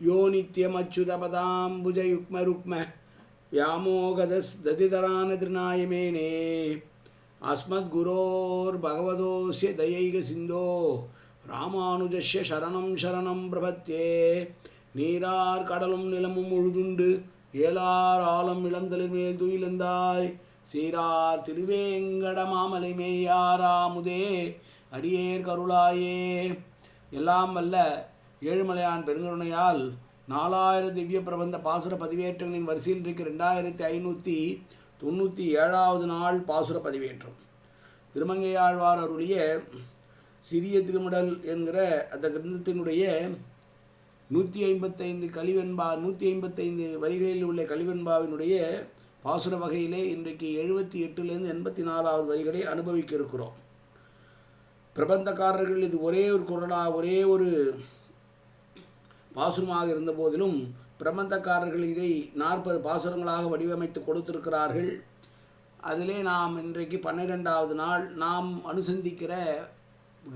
யோ நித்யமச்சுதபதாம்புஜயுக்மருக்ம வியாமோகதஸ்ததிதரானதிருநாயமேனே அஸ்மத்குரோர்பகவதோஸ்ய தயைக சிந்தோ ராமானுஜஸ்ய சரணம் சரணம் பிரபத்தே நீரார் கடலும் நிலமும் உழுதுண்டு ஏலார் ஆலம் இளந்தலின் மேல் துயிலந்தாய் சீரார் திருவேங்கட மாமலை மேயாராமுதே அடியேர் கருளாயே। எல்லாம் வல்ல ஏழுமலையான் பெருங்கருணையால் நாலாயிரம் திவ்ய பிரபந்த பாசுர பதிவேற்றங்களின் வரிசையில் இருக்க ரெண்டாயிரத்தி ஐநூற்றி தொண்ணூற்றி ஏழாவது நாள் பாசுர பதிவேற்றம். திருமங்கையாழ்வார் அருளிய சிறிய திருமுடல் என்கிற அந்த கிரந்தத்தினுடைய நூற்றி ஐம்பத்தைந்து கலிவெண்பா நூற்றி ஐம்பத்தைந்து வரிகளில் உள்ள கலிவெண்பாவினுடைய பாசுர வகையிலே இன்றைக்கு எழுபத்தி எட்டுலேருந்து எண்பத்தி நாலாவது வரிகளை அனுபவிக்க இருக்கிறோம் பிரபந்தக்காரர்கள் இது ஒரே ஒரு குரலாக ஒரே ஒரு பாசுரமாக இருந்த போதிலும் பிரபந்தக்காரர்கள் இதை நாற்பது பாசுரங்களாக வடிவமைத்து கொடுத்திருக்கிறார்கள். அதிலே நாம் இன்றைக்கு பன்னிரெண்டாவது நாள். நாம் அனுசந்திக்கிற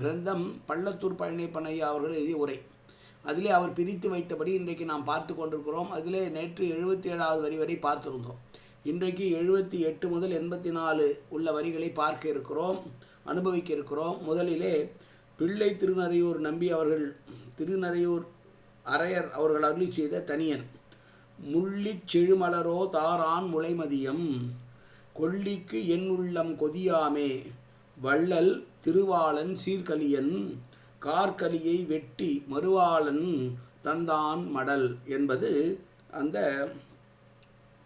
கிரந்தம் பள்ளத்தூர் பழனி பண்ணையா அவர்கள் எழுதிய உரை. அதிலே அவர் பிரித்து வைத்தபடி இன்றைக்கு நாம் பார்த்து கொண்டிருக்கிறோம். அதிலே நேற்று எழுபத்தி ஏழாவது வரி வரை பார்த்திருந்தோம். இன்றைக்கு எழுபத்தி எட்டு முதல் எண்பத்தி நாலு உள்ள வரிகளை பார்க்க இருக்கிறோம் அனுபவிக்க இருக்கிறோம். முதலிலே பிள்ளை திருநறையூர் நம்பி அவர்கள் திருநறையூர் அரையர் அவர்கள் அருளி செய்த தனியன் முள்ளிச் செழுமலரோ தாரான் முளைமதியம் கொல்லிக்கு என் உள்ளம் கொதியாமே வள்ளல் திருவாளன் சீர்கலியன் கார்கலியை வெட்டி மறுவாளன் தந்தான் மடல் என்பது அந்த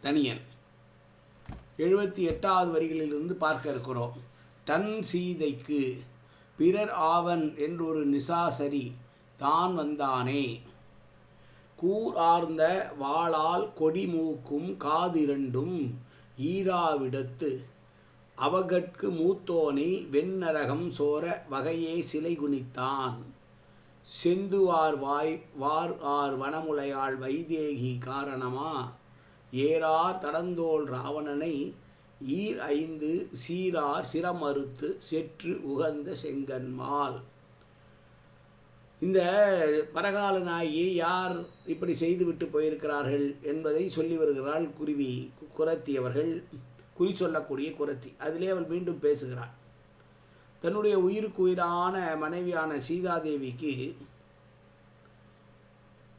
தனியன். எழுபத்தி எட்டாவது வரிகளிலிருந்து பார்க்க இருக்கிறோம். தன் சீதைக்கு பிறர் ஆவன் என்றொரு நிசாசரி தான் வந்தானே. கூர் ஆர்ந்த வாளால் கொடி மூக்கும் காதிரண்டும் ஈராவிடத்து. அவகட்கு மூத்தோனை வெண்ணரகம் சோர வகையே சிலை குனித்தான். செந்துவார் வாய் வார் ஆர் வனமுலையாள் வைதேகி காரணமா? ஏறார் தடந்தோள் ராவணனை ஈர் ஐந்து சீரார் சிரமறுத்து செற்று உகந்த செங்கன்மால் இந்த பரகால நாயை யார் இப்படி செய்துவிட்டு போயிருக்கிறார்கள் என்பதை சொல்லி வருகிறாள் குருவி குரத்தி அவர்கள். குறி சொல்லக்கூடிய குரத்தி. அதிலே அவள் மீண்டும் பேசுகிறாள். தன்னுடைய உயிருக்கு உயிரான மனைவியான சீதாதேவிக்கு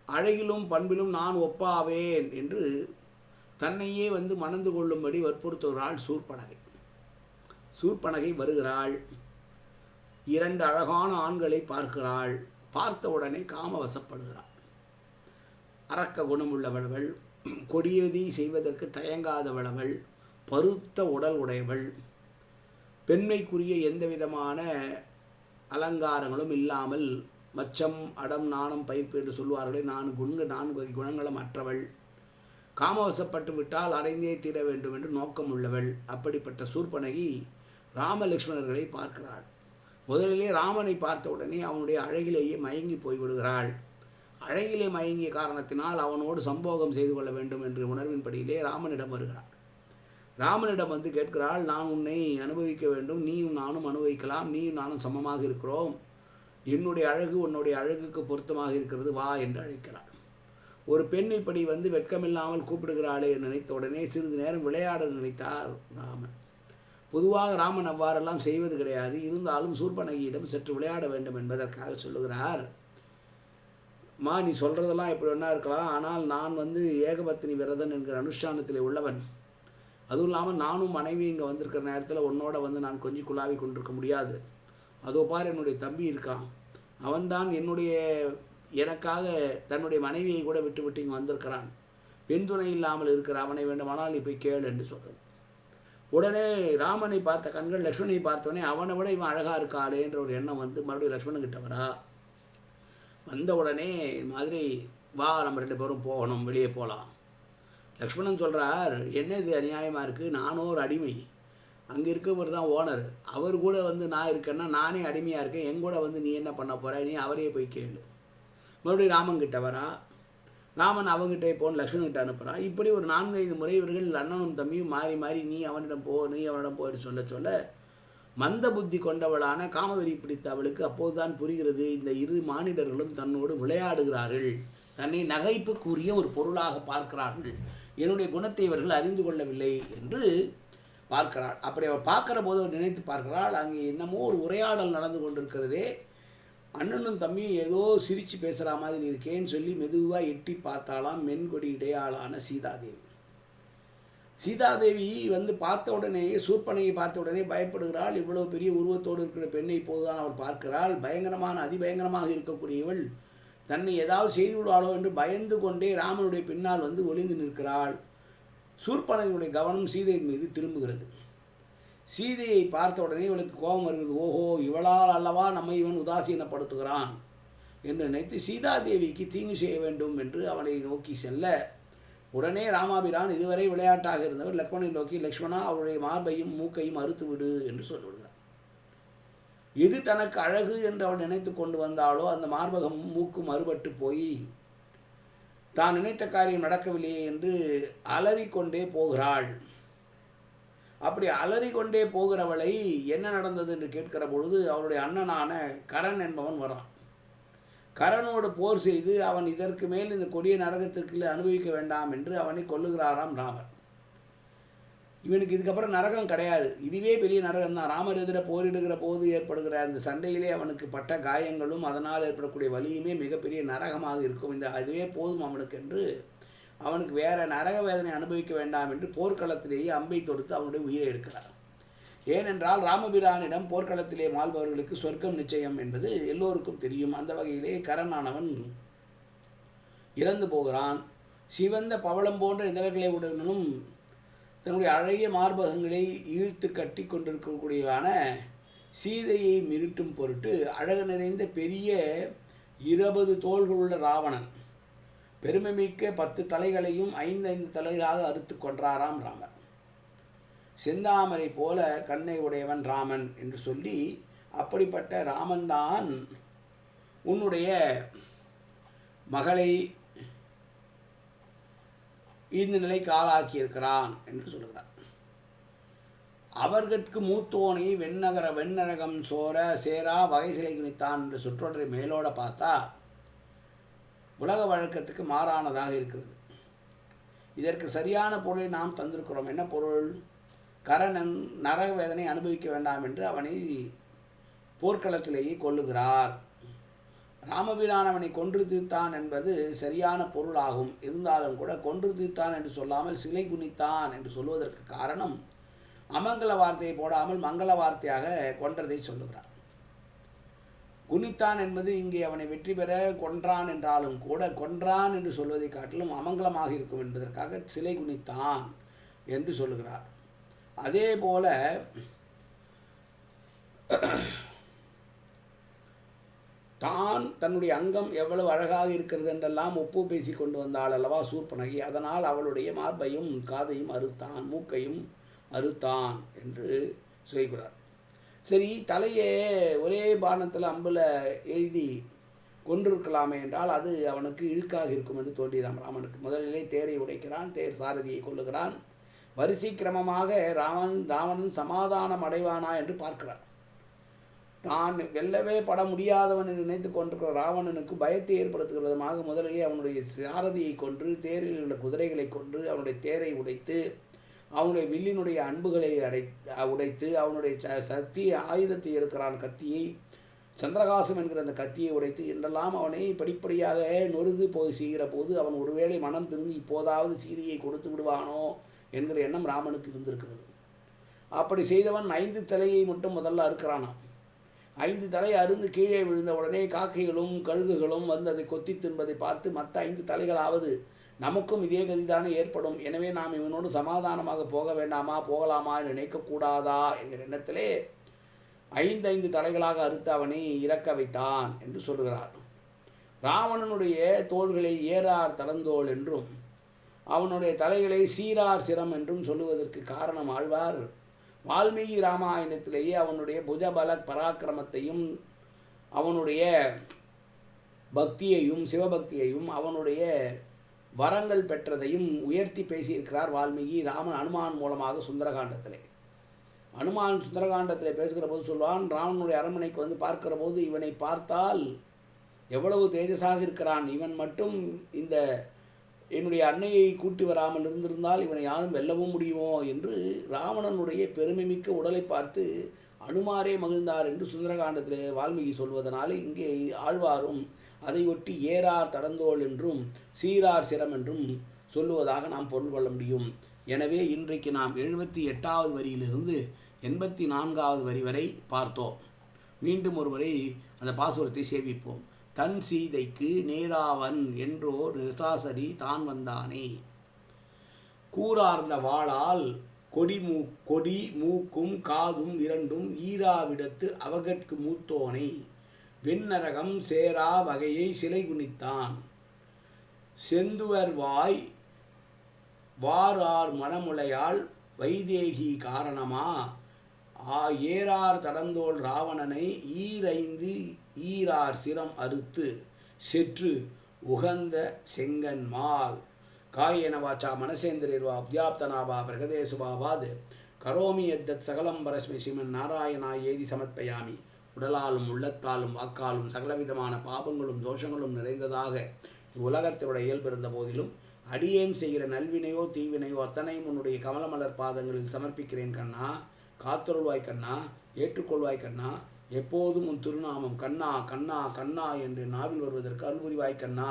அழகிலும் பண்பிலும் நான் ஒப்பாவேன் என்று தன்னையே வந்து மணந்து கொள்ளும்படி வற்புறுத்துகிறாள் சூர்பனகை. சூர்பனகை வருகிறாள். இரண்டு அழகான ஆண்களை பார்க்கிறாள். பார்த்த பார்த்தவுடனே காமவசப்படுகிறாள் அரக்க குணமுள்ளவளவள் கொடியதி செய்வதற்கு தயங்காதவளவள் பருத்த உடல் உடையவள் பெண்மைக்குரிய எந்த விதமான அலங்காரங்களும் இல்லாமல் மச்சம் அடம் நாணம் பயிர்ப்பு என்று சொல்வார்களே நான் குண்டு நான்கு வகை குணங்களும் அற்றவள். காமவசப்பட்டு விட்டால் அடைந்தே தீர வேண்டும் என்று நோக்கம் உள்ளவள் அப்படிப்பட்ட சூர்பனகி ராமலக்ஷ்மணர்களை பார்க்கிறாள். முதலிலே ராமனை பார்த்தவுடனே அவனுடைய அழகிலேயே மயங்கி போய்விடுகிறாள். அழகிலே மயங்கிய காரணத்தினால் அவனோடு சம்போகம் செய்து கொள்ள வேண்டும் என்ற உணர்வின்படியிலே ராமனிடம் வருகிறாள் ராமனிடம் வந்து கேட்கிறாள் நான் உன்னை அனுபவிக்க வேண்டும். நீயும் நானும் அனுபவிக்கலாம். நீயும் நானும் சமமாக இருக்கிறோம். என்னுடைய அழகு உன்னுடைய அழகுக்கு பொருத்தமாக இருக்கிறது. வா என்று அழைக்கிறாள் ஒரு பெண் இப்படி வந்து வெட்கமில்லாமல் கூப்பிடுகிறாளே நினைத்த உடனே சிறிது நேரம் விளையாட நினைத்தார் ராமன். பொதுவாக ராமன் அவ்வாறெல்லாம் செய்வது கிடையாது. இருந்தாலும் சூர்பனகியிடம் சற்று விளையாட வேண்டும் என்பதற்காக சொல்லுகிறார். மா நீ சொல்கிறதெல்லாம் எப்படி வேணா இருக்கலாம். ஆனால் நான் வந்து ஏகபத்தினி விரதன் என்கிற அனுஷ்டானத்தில் உள்ளவன். அதுவும் இல்லாமல் நானும் மனைவி இங்கே வந்திருக்கிற நேரத்தில் உன்னோட வந்து நான் கொஞ்சி குழாவி கொண்டிருக்க முடியாது. அதோ பார் என்னுடைய தம்பி இருக்கான். அவன்தான் என்னுடைய எனக்காக தன்னுடைய மனைவியை கூட விட்டு விட்டு இங்கே வந்திருக்கிறான். பெண் துணை இல்லாமல் இருக்கிற அவனை வேண்டுமானால் நீ போய் கேள் என்று சொல்கிறேன் உடனே ராமனை பார்த்த கண்கள் லக்ஷ்மணனை பார்த்தவனே அவனை விட இவன் அழகாக இருக்காளே என்ற ஒரு எண்ணம் வந்து மறுபடியும் லக்ஷ்மணன்கிட்ட வரா. வந்த உடனே இது மாதிரி வா நம்ம ரெண்டு பேரும் போகணும் வெளியே போகலாம் லக்ஷ்மணன் சொல்கிறார் என்ன இது அநியாயமாக இருக்குது நானும் ஒரு அடிமை. அங்கே இருக்கவர் தான் ஓனர். அவர் கூட வந்து நான் இருக்கேன்னா நானே அடிமையாக இருக்கேன். என் கூட வந்து நீ என்ன பண்ண போகிற நீ அவரே போய் கேளு. மறுபடியும் ராமன் கிட்ட வரா. ராமன் அவங்ககிட்ட போன்னு லக்ஷ்மண்கிட்ட அனுப்புகிறான் இப்படி ஒரு நான்கு ஐந்து முறை இவர்கள் அண்ணனும் தம்பியும் மாறி மாறி நீ அவனிடம் போ நீ அவனிடம் போன்னு சொல்ல சொல்ல மந்த புத்தி கொண்டவளான காமவெறி பிடித்த அவளுக்கு அப்போதுதான் புரிகிறது இந்த இரு மானிடர்களும் தன்னோடு விளையாடுகிறார்கள். தன்னை நகைப்புக்குரிய ஒரு பொருளாக பார்க்கிறார்கள். என்னுடைய குணத்தை இவர்கள் அறிந்து கொள்ளவில்லை என்று பார்க்கிறாள். அப்படி அவள் பார்க்குற போது அவர் நினைத்து பார்க்கிறாள் அங்கே என்னமோ ஒரு உரையாடல் நடந்து கொண்டிருக்கிறதே. அண்ணனும் தம்பியும் ஏதோ சிரித்து பேசுகிற மாதிரி இருக்கேன்னு சொல்லி மெதுவாக எட்டி பார்த்தாலாம் மென்கொடி இடையாளான சீதாதேவி. சீதாதேவி வந்து பார்த்த உடனேயே சூர்பனையை பார்த்த உடனே பயப்படுகிறாள். இவ்வளோ பெரிய உருவத்தோடு இருக்கிற பெண்ணை இப்போதுதான் அவள் பார்க்கிறாள். பயங்கரமான அதிபயங்கரமாக இருக்கக்கூடிய இவள் தன்னை ஏதாவது செய்து விடுவாளோ என்று பயந்து கொண்டே ராமனுடைய பின்னால் வந்து ஒளிந்து நிற்கிறாள். சூர்பனையுடைய கவனம் சீதையின் மீது திரும்புகிறது. சீதையை பார்த்த உடனே இவளுக்கு கோபம் வருகிறது. ஓஹோ இவளால் அல்லவா நம்மை இவன் உதாசீனப்படுத்துகிறான் என்று நினைத்து சீதாதேவிக்கு தீங்கு செய்ய வேண்டும் என்று அவனை நோக்கி செல்ல. உடனே ராமாபிரான் இதுவரை விளையாட்டாக இருந்தவர் லக்ஷ்மணை நோக்கி லக்ஷ்மணா அவருடைய மார்பையும் மூக்கையும் அறுத்து விடு என்று சொல்லிவிடுகிறான். எது தனக்கு அழகு? என்று அவள் நினைத்து கொண்டு வந்தாலோ அந்த மார்பகமும் மூக்கும் அறுபட்டு போய் தான் நினைத்த காரியம் நடக்கவில்லையே என்று அலறிக்கொண்டே போகிறாள். அப்படி அலறிக்கொண்டே போகிறவளை என்ன நடந்தது என்று கேட்கிற பொழுது அவளுடைய அண்ணனான கரண் என்பவன் வரான். கரனோடு போர் செய்து அவன் இதற்கு மேல் இந்த கொடிய நரகத்திற்கு அனுபவிக்க வேண்டாம் என்று அவனை கொல்லுகிறாராம் ராமர். இவனுக்கு இதுக்கப்புறம் நரகம் கிடையாது. இதுவே பெரிய நரகம் தான் ராமர் எதிர போரிடுகிற போது ஏற்படுகிற அந்த சண்டையிலே அவனுக்கு பட்ட காயங்களும் அதனால் ஏற்படக்கூடிய வலியுமே மிகப்பெரிய நரகமாக இருக்கும். இந்த அதுவே போதும் அவனுக்கு என்று அவனுக்கு வேற நரக வேதனை அனுபவிக்க வேண்டாம் என்று போர்க்களத்திலேயே அம்பை தொடுத்து அவனுடைய உயிரை எடுக்கிறார் ஏனென்றால் ராமபிரானிடம் போர்க்களத்திலே மாள்பவர்களுக்கு சொர்க்கம் நிச்சயம் என்பது எல்லோருக்கும் தெரியும். அந்த வகையிலே கரணானவன் இறந்து போகிறான். சிவந்த பவளம் போன்ற இதழ்களை உடனும் தன்னுடைய அழகிய மார்பகங்களை இழுத்து கட்டி கொண்டிருக்கக்கூடியவான சீதையை மிருட்டும் பொருட்டு அழகு நிறைந்த பெரிய இருபது தோள்களுள்ள ராவணன் பெருமைமிக்க பத்து தலைகளையும் ஐந்து ஐந்து தலைகளாக அறுத்து கொன்றாராம் ராமர். செந்தாமரை போல கண்ணை உடையவன் ராமன் என்று சொல்லி அப்படிப்பட்ட ராமன்தான் உன்னுடைய மகளை இந்த நிலைக்கு ஆளாக்கியிருக்கிறான் என்று சொல்கிறார் அவர்கட்கு மூத்தோனை வெண்ணகர வெண்ணரகம் சோர சேரா வகை சிலை குனித்தான் என்று சுற்றொன்றை மேலோட பார்த்தா உலக வழக்கத்துக்கு மாறானதாக இருக்கிறது. இதற்கு சரியான பொருளை நாம் தந்திருக்கிறோம். என்ன பொருள்? கரணன் நரக வேதனை அனுபவிக்க வேண்டாம் என்று அவனை போர்க்களத்திலேயே கொல்லுகிறார். ராமபிரான் அவனை கொன்று தீர்த்தான் என்பது சரியான பொருளாகும். இருந்தாலும் கூட கொன்று தீர்த்தான் என்று சொல்லாமல் சிலை குனித்தான் என்று சொல்வதற்கு காரணம் அமங்கல வார்த்தையை போடாமல் மங்கள வார்த்தையாக கொன்றதை சொல்லுகிறார் குனித்தான் என்பது இங்கே அவனை வெற்றி பெற கொன்றான் என்றாலும் கூட கொன்றான் என்று சொல்வதை காட்டிலும் அமங்கலமாக இருக்கும் என்பதற்காக சிலை குனித்தான் என்று சொல்லுகிறார். அதே போல தான் தன்னுடைய அங்கம் எவ்வளவு அழகாக இருக்கிறது என்றெல்லாம் ஒப்பு பேசி கொண்டு வந்தாள் அல்லவா சூர்பனகி. அதனால் அவளுடைய மார்பையும் காதையும் அறுத்தான் மூக்கையும் அறுத்தான் என்று சொல்கிறார். சரி தலையே ஒரே பானத்தில் அம்பில் எழுதி கொன்றிருக்கலாமே என்றால் அது அவனுக்கு இழுக்காக இருக்கும் என்று தோன்றியதாம். ராமனுக்கு முதலிலே தேரை உடைக்கிறான் தேர் சாரதியை கொள்ளுகிறான் வரிசை கிரமமாக ராமன் ராவணன் சமாதானம் அடைவானா என்று பார்க்கிறான். தான் வெல்லவே பட முடியாதவன் என்று நினைத்து கொண்டிருக்கிற ராவணனுக்கு பயத்தை ஏற்படுத்துகிற விதமாக முதலிலே அவனுடைய சாரதியை கொன்று தேரில் உள்ள குதிரைகளை கொன்று அவனுடைய தேரை உடைத்து அவனுடைய வில்லினுடைய அன்புகளை அடை உடைத்து அவனுடைய ச சக்தி ஆயுதத்தை எடுக்கிறான் கத்தியை. சந்திரகாசம் என்கிற அந்த கத்தியை உடைத்து என்றெல்லாம் அவனை படிப்படியாக நொறுங்கி போய் செய்கிற போது அவன் ஒருவேளை மனம் திருந்தி இப்போதாவது சீதையை கொடுத்து விடுவானோ என்கிற எண்ணம் ராமனுக்கு இருந்திருக்கிறது. அப்படி செய்தவன் ஐந்து தலையை மட்டும் முதல்ல அறுக்கிறானாம். ஐந்து தலை அருந்து கீழே விழுந்த உடனே காக்கைகளும் கழுகுகளும் வந்து அதை கொத்தி தின்பதை பார்த்து மற்ற ஐந்து தலைகளாவது நமக்கும் இதே கதிதானே ஏற்படும். எனவே நாம் இவனோடு சமாதானமாக போக வேண்டாமா? போகலாமா என்று நினைக்கக்கூடாதா? என்கிற எண்ணத்திலே ஐந்து ஐந்து தலைகளாக அறுத்து அவனை இறக்க வைத்தான் என்று சொல்கிறார் ராவணனுடைய தோள்களை ஏறார் தளந்தோள் என்றும் அவனுடைய தலைகளை சீரார் சிரம் என்றும் சொல்லுவதற்கு காரணம் ஆழ்வார். வால்மீகி ராமாயணத்திலேயே அவனுடைய புஜபல பராக்கிரமத்தையும் அவனுடைய பக்தியையும் சிவபக்தியையும் அவனுடைய வரங்கள் பெற்றதையும் உயர்த்தி பேசியிருக்கிறார் வால்மீகி ராமன் அனுமான் மூலமாக சுந்தரகாண்டத்திலே. அனுமான் சுந்தரகாண்டத்தில் பேசுகிற போது சொல்வான் ராமனுடைய அரண்மனைக்கு வந்து பார்க்கிற போது இவனை பார்த்தால் எவ்வளவு தேஜஸாக இருக்கிறான். இவன் மட்டும் இந்த என்னுடைய அன்னையை கூட்டி வராமல் இருந்திருந்தால் இவனை யாரும் வெல்லவும் முடியுமோ? என்று ராவணனுடைய பெருமைமிக்க உடலை பார்த்து அனுமாரே மகிழ்ந்தார் என்று சுந்தரகாண்டத்தில் வால்மீகி சொல்வதனால் இங்கே ஆழ்வாரும் அதையொட்டி ஏறார் தடந்தோள் என்றும் சீரார் சிரம் என்றும் சொல்லுவதாக நாம் பொருள் கொள்ள முடியும். எனவே இன்றைக்கு நாம் எழுபத்தி எட்டாவது வரியிலிருந்து எண்பத்தி நான்காவது வரி வரை பார்த்தோம். மீண்டும் ஒருவரை அந்த பாசுரத்தை சேவிப்போம். தன் சீதைக்கு நேராவன் என்றோர் நிசாசரி தான் வந்தானே. கூறார்ந்த வாளால் கொடி மூ கொடி மூக்கும் காதும் இரண்டும் ஈராவிடத்து அவகட்கு மூத்தோனை. வெண்ணரகம் சேரா வகையை சிலை குனித்தான். செந்துவர் வாய் வாரார் மணமுலையால் வைதேகி காரணமா? ஆ ஏறார் தடந்தோள் ராவணனை ஈரைந்து ஈரார் சிரம் அறுத்து செற்று உகந்த செங்கன்மால். காயேன வாச்சா மனசேந்திரிர்வா அப்தியாப்தனாவா பிரகதேசுவாவாது கரோமி எத்தத் சகலம் பரஸ்மி ஸ்ரீமன் நாராயணா ஏதி சமர்ப்பயாமி. உடலாலும் உள்ளத்தாலும் வாக்காலும் சகலவிதமான பாபங்களும் தோஷங்களும் நிறைந்ததாக உலகத்தினுடைய இயல்பு இருந்த போதிலும் அடியேன் செய்கிற நல்வினையோ தீவினையோ அத்தனையும் உன்னுடைய கமலமலர் பாதங்களில் சமர்ப்பிக்கிறேன் கண்ணா. காத்தருள்வாய் கண்ணா ஏற்றுக்கொள்வாய் கண்ணா. எப்போதும் உன் திருநாமம் கண்ணா கண்ணா கண்ணா என்று நாவில் வருவதற்கு அருள்புரிவாய் கண்ணா.